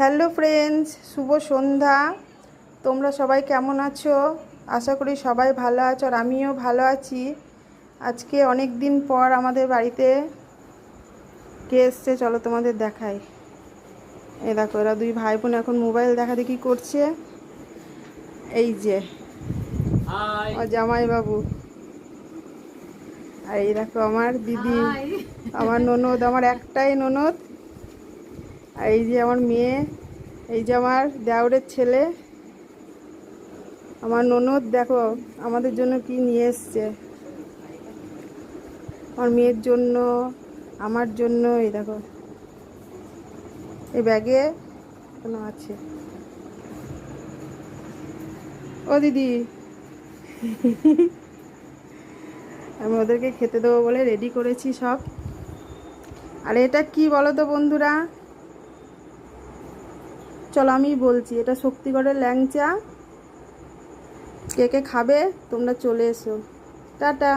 Hello friends শুভ সন্ধ্যা। তোমরা সবাই কেমন আছো? আশা করি সবাই ভালো আছো আর আমিও ভালো আছি। আজকে অনেক দিন পর আমাদের বাড়িতে কে এসছে চলো তোমাদের দেখাই। এই দেখো এরা দুই ভাই বোন এখন মোবাইল দেখা দেখি করছে। এই যে জামাই বাবু আর এই দেখো আমার দিদি আমার ননদ আমার একটাই ননদ। আর এই যে আমার মেয়ে, এই যে আমার দেওরের ছেলে, আমার ননদ, দেখো আমাদের জন্য কি নিয়ে এসছে। আমার মেয়ের জন্য, আমার জন্য, এই দেখো। এই ব্যাগে কোনো আছে। ও দিদি। আমি ওদেরকে খেতে দেবো বলে রেডি করেছি সব। আর এটা কি বলো তো বন্ধুরা? চলো আমি বলছি এটা শক্তিগড়ের ল্যাংচা। কে কে খাবে তোমরা চলে এসো। টাটা।